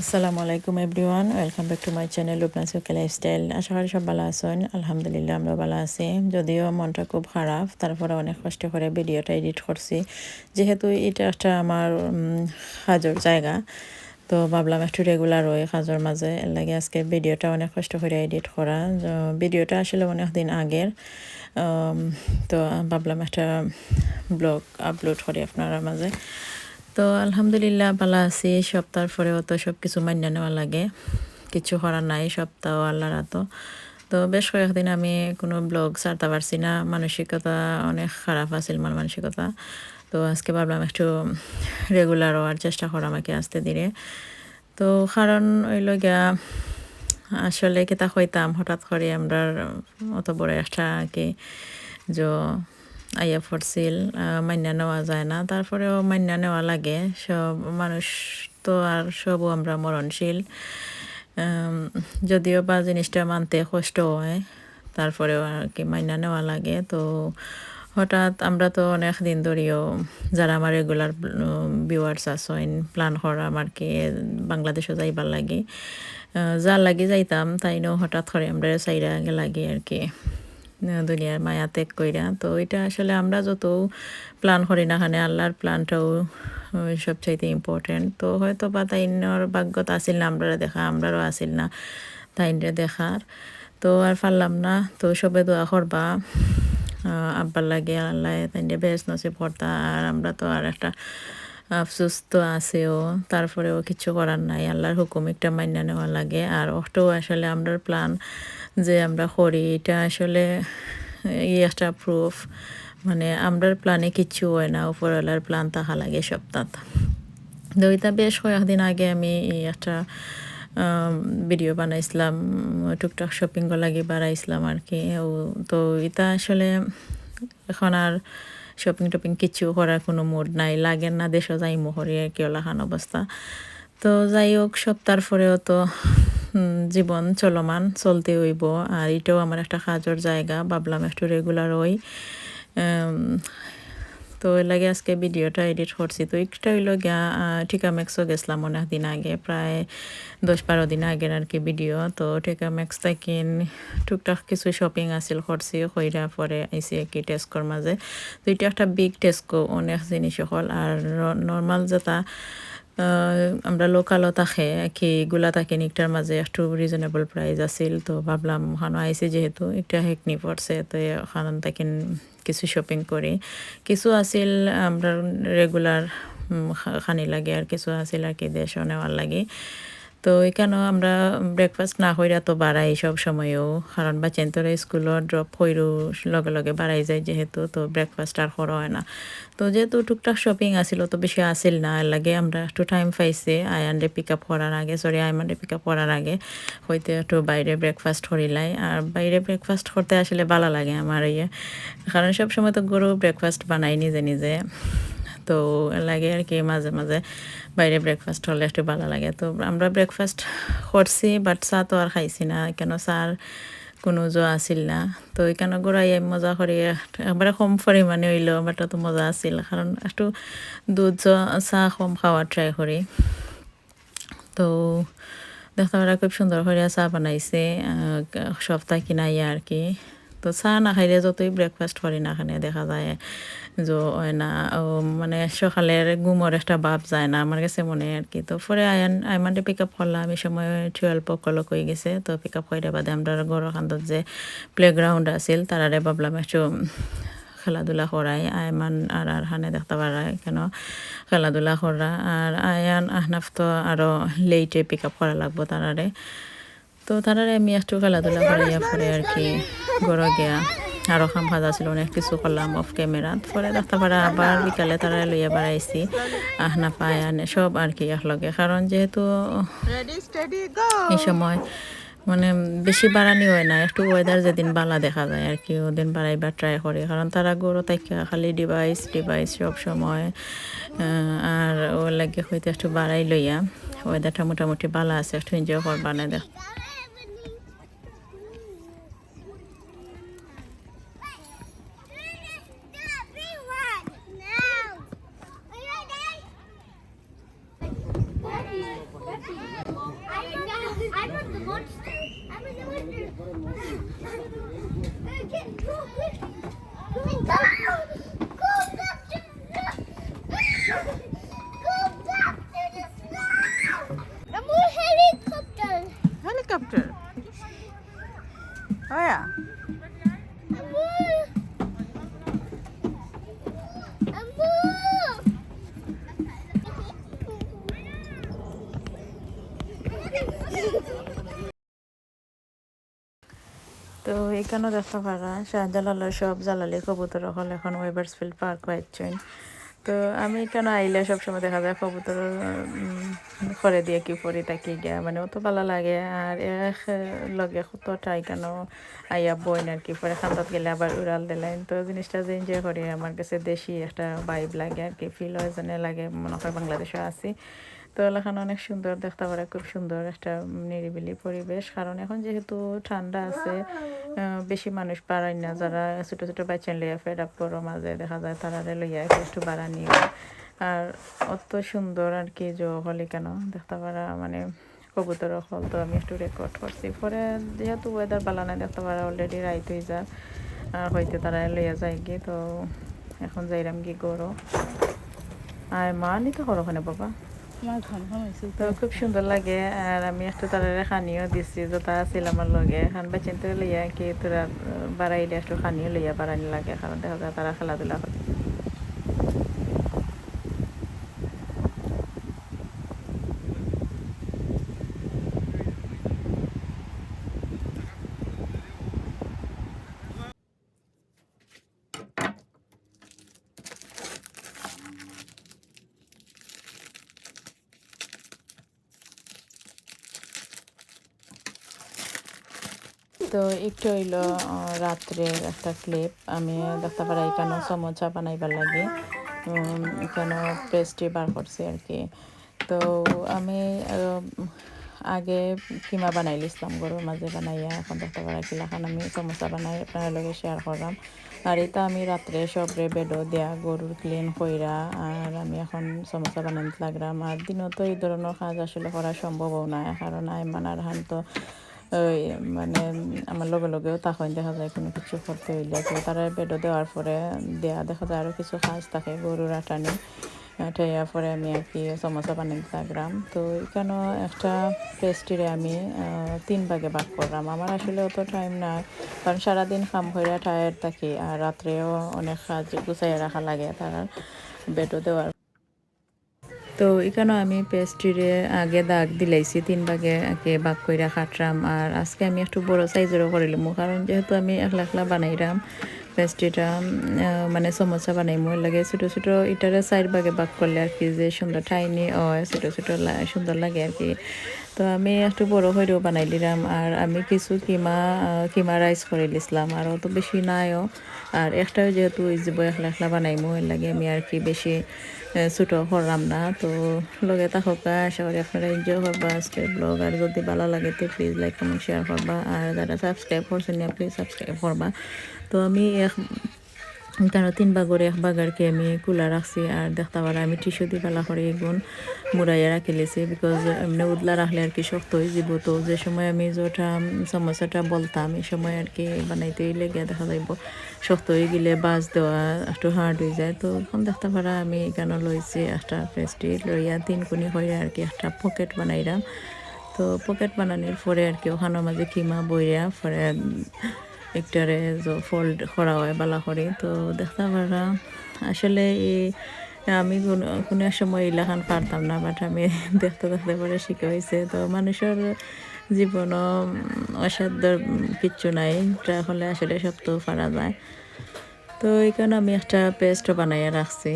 আসসালামু আলাইকুম everyone welcome back to my channel Lubna সুকে লাইফস্টাইল আশা করি সব ভালো আছেন। আলহামদুলিল্লাহ আমরা ভালো আছি। যদিও মনটা খুব খারাপ তারপরে অনেক কষ্ট করে ভিডিওটা এডিট করছি। যেহেতু এটা একটা আমার হাজর জায়গা, তো ভাবলাম একটু রেগুলার ওই কাজের মাঝে। এর লাগে আজকে ভিডিওটা অনেক কষ্ট করে এডিট করা। ভিডিওটা আসলে অনেক দিন আগের। তো ভাবলাম একটা ব্লগ আপলোড করি আপনারা মাঝে। তো আলহামদুলিল্লাহ ভালো আছি। সপ্তাহ পরেও তো সব কিছু মান্য নেওয়া লাগে। কিছু করার নাই, সপ্তাহ আল্লাহর তো তো বেশ কয়েকদিন আমি কোনো ব্লগ ছাড়তে পারছি না। মানসিকতা অনেক খারাপ আছিল আমার মানসিকতা। তো আজকে ভাবলাম একটু রেগুলার হওয়ার চেষ্টা করা আমাকে আসতে দিলে তো কারণ ওইল গিয়া আসলে কেতা হইতাম হঠাৎ করে আমরা অত বড় একটা কি, যে আইয়া পড়ছিল মান্যা নেওয়া যায় না। তারপরেও মান্যা নেওয়া লাগে। সব মানুষ তো আর সবও আমরা মরণশীল। যদিও বা জিনিসটা মানতে কষ্ট হয়, তারপরেও আর কি মান্যা নেওয়া লাগে। তো হঠাৎ আমরা তো অনেক দিন ধরেও যারা আমার রেগুলার ভিউয়ার্স আছেন প্ল্যান করা আমার কি বাংলাদেশও যাইবার লাগে। যার লাগে যাইতাম, তাই তাইনও হঠাৎ করে আমরা চাইরা লাগে আর কি। দুনিয়ার মায়া ত্যাগ কইরা। তো এটা আসলে আমরা যত প্ল্যান করি না খানে আল্লাহর প্ল্যানটাও সবচাইতে ইম্পর্টেন্ট তো হয়তো বা তাইনর ভাগ্যত আসিল না আমরা দেখা, আমরারও আসিল না তাইনরে দেখার। তো আর পারলাম না, তো সবে দোয়া করবা। আব্বার লাগে আল্লাহ তাইনরে বেশ নসিব করতা, আর আমরা তো আর একটা আফসোস তো আছেও, তারপরেও কিছু করার নাই, আল্লাহর হুকুম একটা মান্য নেওয়া লাগে। আর অটো আসলে আমরার প্ল্যান যে আমরা করি, এটা আসলে একটা প্রুফ মানে আমরার প্ল্যানে কিচ্ছু হয় না, উপরওয়ালার প্ল্যান তাহা লাগে সপ্তাহ। তো এটা বেশ কয়েকদিন আগে আমি একটা ভিডিও বানাইছিলাম টুকটাক শপিং লাগে বাড়াইছিলাম আর কি। তো এটা আসলে এখন আর শপিং টপিং কিছু করার কোনো মুড নাই, লাগে না দেশও যাই মোহরিয়া কেউ লাহান অবস্থা। তো যাই হোক সপ্তাহ পরেও তো জীবন চলমান, চলতে হইব। আর এটাও আমার একটা কাজের জায়গা, ভাবলাম একটু রেগুলার হই। তো লাগে আজকে ভিডিওটা এডিট করছি। তো একটা হইল গিয়া টিকামেক্সও গেছিলাম অনেক দিন আগে, প্রায় দশ বারো দিন আগের আর কি ভিডিও। তো টিকামেক্স থেকে টুকটাক কিছু শপিং আছিল, করছি, কইরা পরে আইসি কি টেস্কোর মাঝে। তো এটা একটা বিগ টেস্কো অনেক জিনিস হল। আর নর্মাল যেটা আমরা লোকালও থাকে, কি গুলা থাকে নিকটার মাঝে একটু রিজনেবল প্রাইস আছিল। তো ভাবলাম ওখানে আইসি যেহেতু, একটা হেকনি পড়ছে। তো ওখান থেকে কিছু শপিং করি। কিছু আছিল আমরা রেগুলার খানি লাগে আর কিছু আছিল আর কি দেশ নেওয়ার লাগে। তো এখানেও আমরা ব্রেকফাস্ট না হইরা তো বাড়াই সব সময়ও। কারণ বা চেন্তরা স্কুলত ড্রপ হইরু লগে লগে বাড়াই যায় যেহেতু, তো ব্রেকফাস্ট আর করা হয় না। তো যেহেতু টুকটাক শপিং আসিল তো বেশি আসিল না। এর লাগে আমরা একটু টাইম পাইছি। আয়ানডে পিক আপ করার আগে সরি আইমানডে পিক আপ করার আগে হইতে একটু বাইরে ব্রেকফাস্ট করিলাই। আর বাইরে ব্রেকফাস্ট করতে আসলে ভালো লাগে আমার ইয়ে। কারণ সব সময় তো গরু ব্রেকফাস্ট বানাই নিজে নিজে। তো লাগে আর কি মাঝে মাঝে বাইরে ব্রেকফাস্ট হলে একটু ভালো লাগে। তো আমরা ব্রেকফাস্ট করছি বাট চা তো আর খাইছি না, কেন চার কোনো জো আসিল না। তো এখানে গোড়াই মজা করি একবারে কম পরিমাণে হইলেও বাট তো মজা আছিল, কারণ একটু দুধ চাহ কম খাওয়ার ট্রাই করি। তো দেখতে পারা খুব সুন্দর করে চা বানাইছে সপ্তাহ কিনাই আর কি। তো চা না খাইলে যতই ব্রেকফাস্ট করি না খানে দেখা যায় যে না মানে সকালের ঘুমোর একটা ভাব যায় না আমার কাছে মনে আর কি। তো পরে আয়ান আইমানটা পিক আপ করলাম, এই সময় টুয়েলভ অকলক হয়ে গেছে। তো পিক আপ করে বাদে আমরা ঘর খান্দত যে প্লেগ্রাউন্ড আছিল তারারে ভাবলাম একটু খেলাধুলা করাই আয়মান আর আর হানে দেখতে পারাই কেন খেলাধুলা করা আর আয়ান আহনাফ তো আরও লেটে পিক আপ করা লাগবো তারারে তো তারারে আমি একটু খেলাধুলা করাইয়া পরে আর কি গড় গিয়া আরও খাম ভাজা ছিল অনেক কিছু করলাম অফ ক্যামেরাত পরে দেখতে পারা আবার বিকালে তারা লইয়া বাড়াইছি আহনা পায় আনে সব আর কি একলগে। কারণ যেহেতু এই সময় মানে বেশি বাড়ানি হয় না একটু ওয়েদার যেদিন বালা দেখা যায় আর কি ওদিন বাড়াইবার ট্রাই করে। কারণ তারা গরু তাইকা খালি ডিভাইস ডিভাইস সব সময় আর ও লাগে হইতে একটু বাড়াই লইয়া। ওয়েদারটা মোটামুটি বালা আছে একটু এনজয় করবা না দেখ। Helicopter. Oh yeah. Thank you. তো এখানেও দেখতে পারা শাহজালালের সব জালালি কবুতর হল, এখন ওয়েবার্সফিল্ড পার্ক পাইছেন তো আমি কেন আইলে সবসময় দেখা যায় কবুতর করে দিয়ে কি পরি তাকি গিয়া মানে অত ভালো লাগে। আর এক লগে কতটা কেন আইয়া বইন আর কি, পরে খান্দাত গেলে আবার উড়াল দিলেন তো জিনিসটা যে এনজয় করি, আমার কাছে দেশি একটা ভাইব লাগে আর কি ফিল হয় যেন লাগে, মনে হয় বাংলাদেশে আছি। তো এলাকান অনেক সুন্দর, দেখতে পারে খুব সুন্দর একটা নিরিবিলি পরিবেশ। কারণ এখন যেহেতু ঠান্ডা আছে বেশি মানুষ পারায় না। যারা ছোট ছোট বাচ্চা লইয়া ফেড আপ মাঝে দেখা যায় তারা লইয়া একটু একটু বাড়া নিয়ে। আর অত সুন্দর আর কি যে হলি কেন? দেখতে পারা মানে কবুতর হল তো আমি একটু রেকর্ড করছি। পরে যেহেতু ওয়েদার ভালো নাই, দেখতে পারা অলরেডি রাইত হয়ে যায় আর হয়তো তারা লইয়া যায় গিয়ে তো এখন যাইরাম কি করো আর মা নিতে ওখানে বাবা? তো। খুব সুন্দর লাগে, আর আমি একটু তারা খানিও দিছি যে তা আছিল আমার লগে। এখন বাচ্চেন তো লইয়া কি তোরা বাড়াইলে একটু খানিও লইয়া বাড়ানি লাগে, কারণ দেখা যায় তারা খেলাধুলা করে। তো একটু হইল আহ, রাত্রের একটা ক্লিপ আমি দেখতে পারি এখানে সমোসা বানাইবার লাগে এখানে পেস্ট্রি বার করছি আর কি। তো আমি আগে কিমা বানাই লিছিলাম গরুর মাঝে বানাইয়া এখন দেখতে পারা কিলাখান আমি সমোসা বানাই আপনার লগে শেয়ার করলাম আর এটা আমি রাত্রে সবরে বেডও দেয়া গরুর ক্লিন কইরা আর আমি এখন সমোসা বানাই লাগলাম। আর দিনও তো এই ধরনের কাজ আসলে করা সম্ভবও নয় কারণ আইমান আর হান তো ওই মানে আমার লগে লগেও তখন দেখা যায় কোনো কিছু করতে হইলে। তো তারা বেডও দেওয়ার পরে দেয়া দেখা যায় আরও কিছু কাজ থাকে, গরুর আটানি। ঠাইয়া পরে আমি আর কি সমোসা বানিয়ে থাকলাম তো এখানেও একটা পেস্ট্রিরে আমি তিন ভাগে ভাগ করলাম। আমার আসলে অত টাইম নাই। কারণ সারাদিন কাম করে টায়ার থাকি আর রাত্রেও অনেক কাজ গুছাইয়া রাখা লাগে তারা বেডও দেওয়ার তো এখানেও আমি পেস্ট্রিরে আগে দাগ দিলাইছি, তিন ভাগে আগে ভাগ করে খাটরাম। আর আজকে আমি একটু বড় সাইজেরও করিলাম কারণ যেহেতু আমি একলা একলা বানাইরাম পেস্ট্রিটা মানে সমোসা বানাইমু লাগে ছোটো ছোটো ইটারে সাইড ভাগে ভাগ করলে আর কি যে সুন্দর ঠাইনি হয় ছোটো ছোটো সুন্দর লাগে আর কি। তো আমি একটু বড় হইলেও বানাই দিলাম আর আমি কিছু কিমা কিমা রাইস করে দিছিলাম আর অত বেশি নাইও। আর একটাও যেহেতু যে একলা একলা বানাইমু, এর লাগে আমি আর কি বেশি ছোটো করলাম না। তো লগে থাকা আশা করি আপনারা এনজয় করবা আজকের ব্লগ আর যদি ভালো লাগে তো প্লিজ লাইক কমেন্ট শেয়ার করবা। আর যারা সাবস্ক্রাইব করছেন প্লিজ সাবস্ক্রাইব করবা। তো আমি এক কেন তিন বাগরে এক বাগারকে আমি কুলা রাখছি আর দেখতে পারা আমি টিস্যু দিয়ে পালা করে এগুন মুড়াইয়া রাখি লেছি বিকজ এমনি উদলা রাখলে আর কি শক্ত হয়ে যাব তো, যে সময় আমি যেটা সমস্যাটা বলতাম, এই সময় আর কি বানাইতে লেগে দেখা যাইব শক্ত হয়ে গেলে বাজ দেওয়া একটু হার্ড হয়ে যায়। তো এখন দেখতে পারা আমি এখানে লইছি একটা পেস্ট্রি লইয়া তিন কোনি করে আর কি একটা পকেট বানাইলাম তো পকেট বানানোর পরে আর কি ওখানের মাঝে কিমা বইয়া পরে একটারে ফোল্ড করা হয়, বালা করে। তো দেখতে পারা আসলে এই আমি কোনো সময় এলাকান পারতাম না বাট আমি দেখতে দেখতে পরে শিখে হয়েছে। তো মানুষের জীবনও অসাধ্য কিচ্ছু নাই। এটা হলে আসলে সব তো পারা যায়। তো এখানে আমি একটা পেস্ট বানাইয়া রাখছি।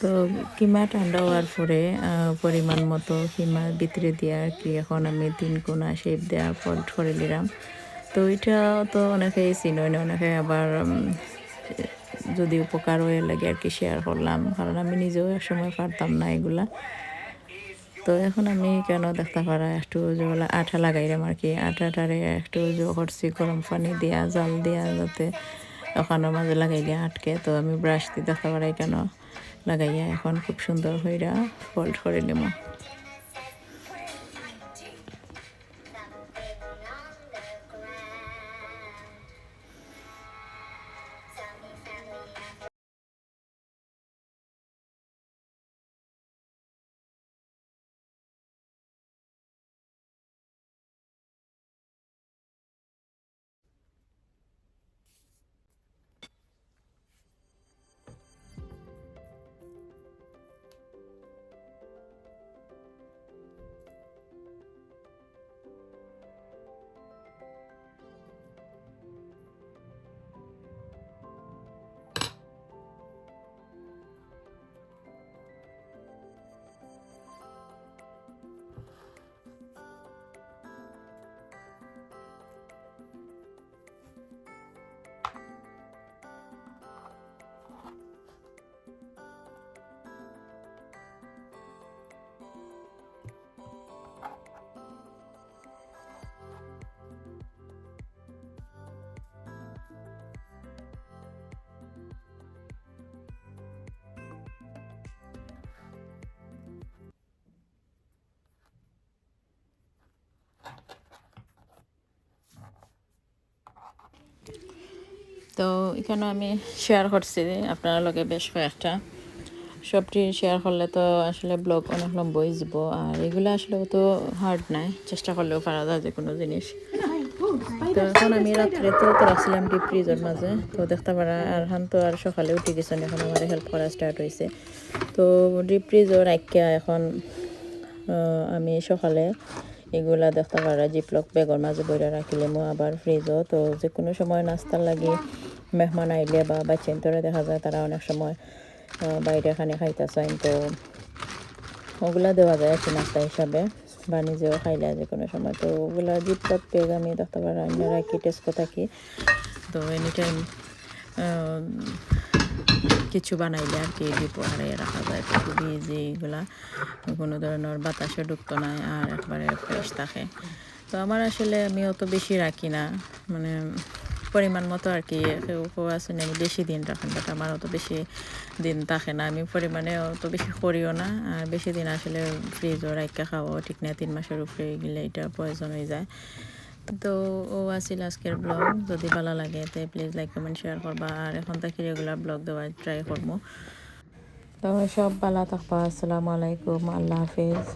তো কিমা ঠান্ডা হওয়ার পরে পরিমাণ মতো কিমার ভিতরে দিয়ে কি এখন আমি তিন কোনা শেপ দেওয়া ফল্ট করে নিলাম তো এটা তো অনেকেই চিনই না অনেকে আবার যদি উপকার হয়ে লাগে আর কি শেয়ার করলাম কারণ আমি নিজেও একসময় পারতাম না এগুলা তো এখন আমি কেন দেখতে পারা একটু যেগুলো আঠা লাগাইলাম আর কি আটাটারে একটু করছি গরম পানি দিয়া, জল দিয়া যাতে ওখানের মাঝে লাগাইলে আটকে, তো আমি ব্রাশ দিয়ে দেখা পারাই কেন? লাগাইয়া এখন খুব সুন্দর হইরা ফল্ড করে নেব তো এখানে আমি শেয়ার করছি আপনার লগে বেশ কয়েকটা। সবটি শেয়ার করলে তো আসলে ব্লগ অনেক লম্বই যাব। আর এগুলো আসলে তো হার্ড নাই, চেষ্টা করলেও পারা যায় যে কোনো জিনিস। তো এখন আমি রাত্রে তো রাখছিলাম ডিপ ফ্রিজের মাঝে, তো দেখতে পারা আর হান তো আর সকালে উঠে গেছেন, এখন আমার হেল্প করা স্টার্ট হয়েছে। তো ডিপ ফ্রিজও রাখিয়া এখন আমি সকালে এগুলা দেখতে পারা জিপলক বেগর মাঝে বইরা রাখিলে মো আবার ফ্রিজও তো যে কোনো সময় নাস্তার লাগি মেহমান আইলে বা বাচ্চান তোরা দেখা যায়, তারা অনেক সময় বাইরে খানে খাইতে চাইন তো ওগুলা দেওয়া যায় একটু নাস্তা হিসাবে। বা নিজেও খাইলে যে কোনো সময়। তো ওগুলা জিপলক বেগ আমি দেখতে পারা অন্য রাখি, টেস্কো থাকি। তো এনি টাইম কিছু বানাইলে আর কি ডিপ হারিয়ে রাখা যায়। তো খুবই ইজি এগুলা। কোনো ধরনের বাতাসও ঢুকতো না, আর একবারে ফ্রেশ থাকে। তো আমার আসলে আমি অত বেশি রাখি না। মানে পরিমাণ মতো আর কি আছে আমি বেশি দিন রাখেন বাট আমার অত বেশি দিন থাকে না। আমি পরিমাণে অত বেশি করিও না। আর বেশি দিন আসলে ফ্রিজও রাখা খাওয়াও ঠিক না তিন মাসের উপরে গেলে এটা প্রয়োজন হয়ে যায়। তো ও আছিল আজকের ব্লগ যদি ভালো লাগে তো প্লিজ লাইক কমেন্ট শেয়ার করবা আর এখন থেকে রেগুলার ব্লগ দেওয়ার ট্রাই করব তো সব ভালো থাকবা। আসসালামু আলাইকুম। আল্লাহ হাফিজ।